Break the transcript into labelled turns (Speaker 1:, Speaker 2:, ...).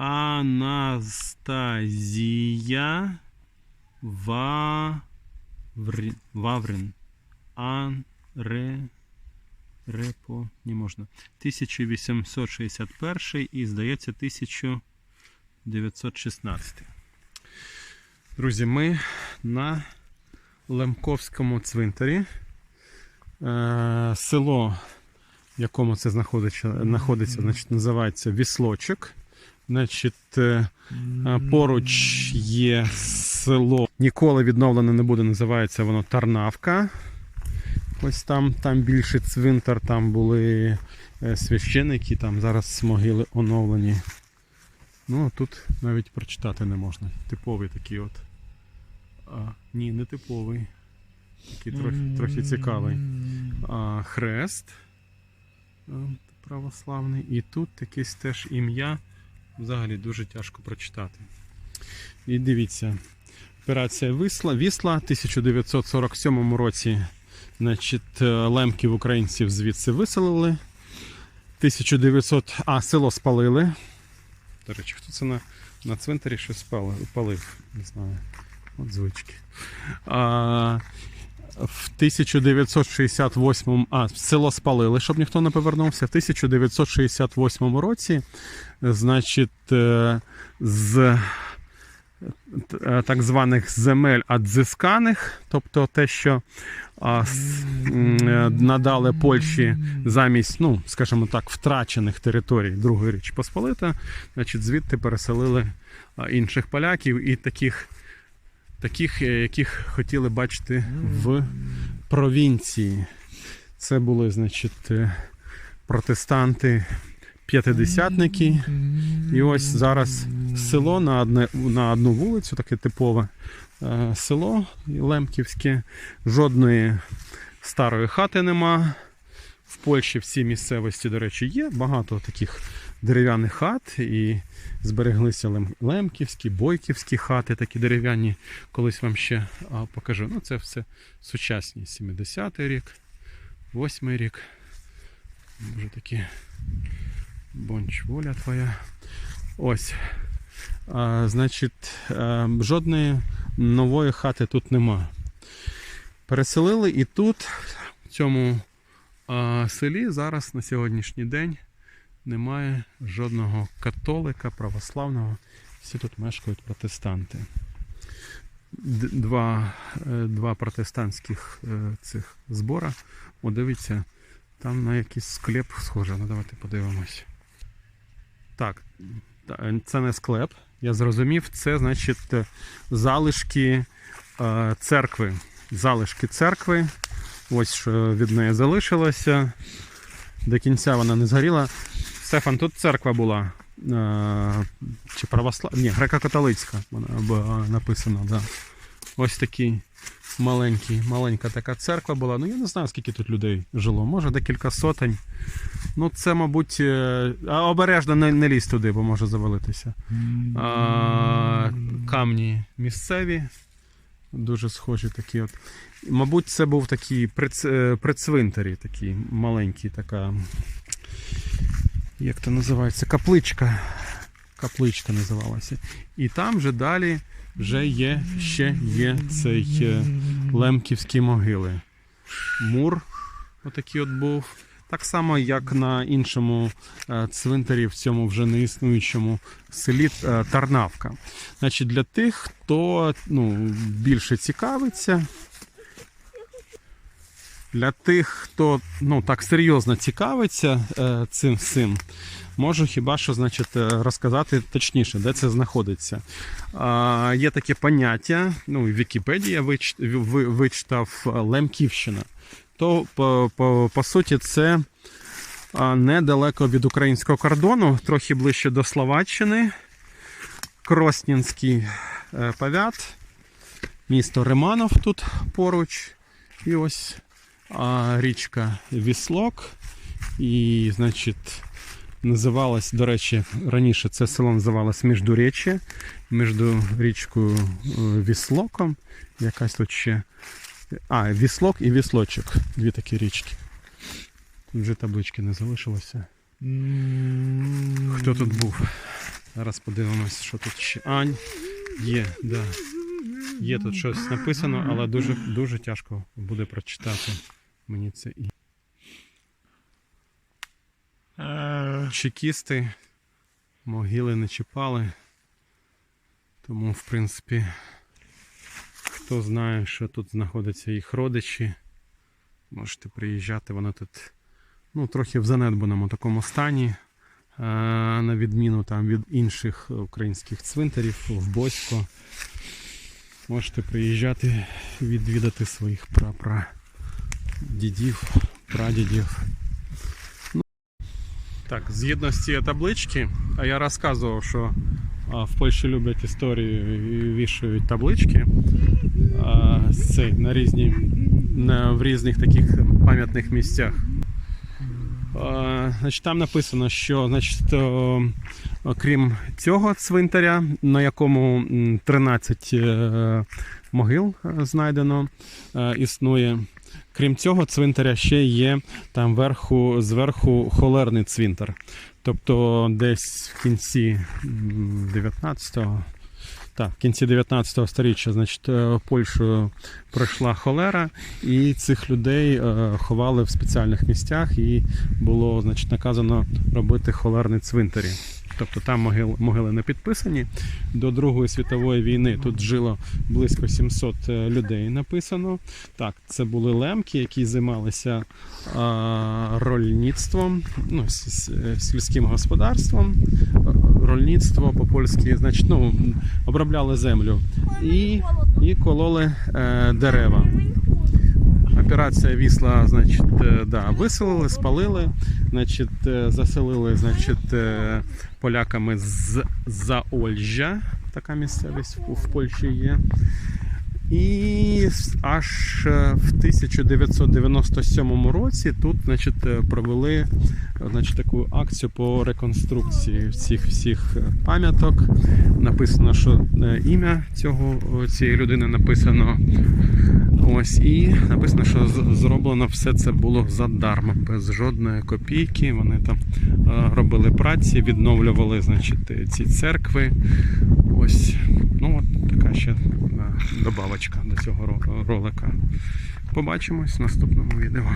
Speaker 1: Анастазія Ваврин. Ваврин. Ан. Ре. Репо. Не можна. 1861 і, здається, 1916. Друзі, ми на Лемковському цвинтарі. Е, село, в якому це знаходиться, знаходиться значить, називається Віслочок. Значить, е, е, поруч є село. Ніколи відновлене не буде, називається воно Тарнавка. Ось там, там більше цвинтар, там були е, священики, там зараз могили оновлені. Ну, а тут навіть прочитати не можна. Типовий такий от. А, ні, не типовий. Такий трохи, трохи цікавий. А, хрест православний. І тут якесь теж ім'я. Взагалі дуже тяжко прочитати. І дивіться. Операція Вісла, Вісла 1947 році. Значить, е, лемків українців звідси виселили. 1900. А, село спалили. До речі, хто це на, на цвинтарі щось палив? Не знаю. От звички. А, в 1968 а, село спалили, щоб ніхто не повернувся. В 1968 році, значить, е, з е, так званих земель адзисканих, тобто те, що е, надали Польщі замість, ну, скажімо так, втрачених територій Другої Річ Посполита, значить, звідти переселили інших поляків і таких, таких, е, яких хотіли бачити в провінції. Це були, значить, е, протестанти. П'ятидесятники. І ось зараз село на, одне, на одну вулицю, таке типове е, село Лемківське. Жодної старої хати нема. В Польщі в цій місцевості, до речі, є багато таких дерев'яних хат, і збереглися лемківські, бойківські хати, такі дерев'яні. Колись вам ще покажу. Ну, це все сучасні. 70-й рік, 8-й рік. Вже такі бонч, воля твоя. Ось. А, значить, а, жодної нової хати тут нема. Переселили і тут, в цьому а, селі, зараз на сьогоднішній день немає жодного католика, православного. Всі тут мешкають протестанти. Два, е, два протестантських е, цих збора. О, дивіться, там на якийсь склеп схоже. Ну давайте подивимось. Так, це не склеп. Я зрозумів, це значить е, залишки е, церкви. Залишки церкви. Ось що від неї залишилося. До кінця вона не згоріла. Стефан, тут церква була. Е, чи православна? Ні, греко-католицька вона б- написано, да. Ось такий маленький, маленька така церква була. Ну я не знаю, скільки тут людей жило. Може декілька сотень. Ну, це, мабуть, е, обережно не, не лізь туди, бо може завалитися. А, камні місцеві, дуже схожі такі. От. Мабуть, це був такий приц, е, прицвинтарі, такий маленький, така. Як це називається? Капличка. Капличка називалася. І там вже далі вже є ще є цей е, лемківські могили. Мур отакий от був. Так само, як на іншому е, цвинтарі, в цьому вже не існуючому селі е, Тарнавка. Значить, для тих, хто ну, більше цікавиться, для тих, хто ну, так серйозно цікавиться е, цим всім, можу хіба що значить, розказати точніше, де це знаходиться. Є таке поняття, ну, в Вікіпедії я вич, ви- вичитав Лемківщина. То, по, по, по суті, це недалеко від українського кордону, трохи ближче до Словаччини. Кроснінський е, повят, місто Риманов тут поруч. І ось річка Віслок. І, значить, називалось, до речі, раніше це село називалось Міждуреччя, між річкою е, Віслоком. Якась тут ще. А, Віслок і Віслочок. Дві такі річки. Тут вже таблички не залишилося. Хто тут був? Зараз подивимось, що тут ще. Ань. Є, да. Є тут щось написано, але дуже, дуже тяжко буде прочитати мені це і. Чекісти могили не чіпали. Тому, в принципі, хто знає, що тут знаходяться їх родичі, можете приїжджати. Вони тут ну, трохи в занедбаному такому стані, е, на відміну там, від інших українських цвинтарів в Босько. Можете приїжджати відвідати своїх прапра дідів, прадідів. Ну, Так, згідно з цієї таблички, а я розказував, що в Польщі люблять історію і вішають таблички цей, на різні, на, в різних таких пам'ятних місцях. Значить, там написано, що значить, о, окрім цього цвинтаря, на якому 13 е, могил е, знайдено, е, існує. Крім цього, цвинтаря ще є там верху, зверху холерний цвинтар. Тобто десь в кінці 19-го, так, в кінці 19 століття, значить, е, Польщею пройшла холера, і цих людей е, ховали в спеціальних місцях, і було значить, наказано робити холерні цвинтарі. Тобто там могили, могили не підписані. До Другої світової війни тут жило близько 700 людей. Написано. Так, це були лемки, які займалися а, рольництвом, ну, с- сільським господарством. Рольництво по-польськи, значить, ну, обробляли землю і, і кололи е, дерева. Операція вісла, значить, е, да, виселили, спалили, значить, е, заселили, значить, е, поляками з Заольжя. Така місцевість в, Польщі є. І аж в 1997 році тут значить, провели значить, таку акцію по реконструкції всіх всіх пам'яток. Написано, що ім'я цього цієї людини написано. Ось і написано, що зроблено все це було задарма, без жодної копійки. Вони там е, робили праці, відновлювали значить, ці церкви. Ось, ну от така ще е, добавочка до цього ролика. Побачимось в наступному відео.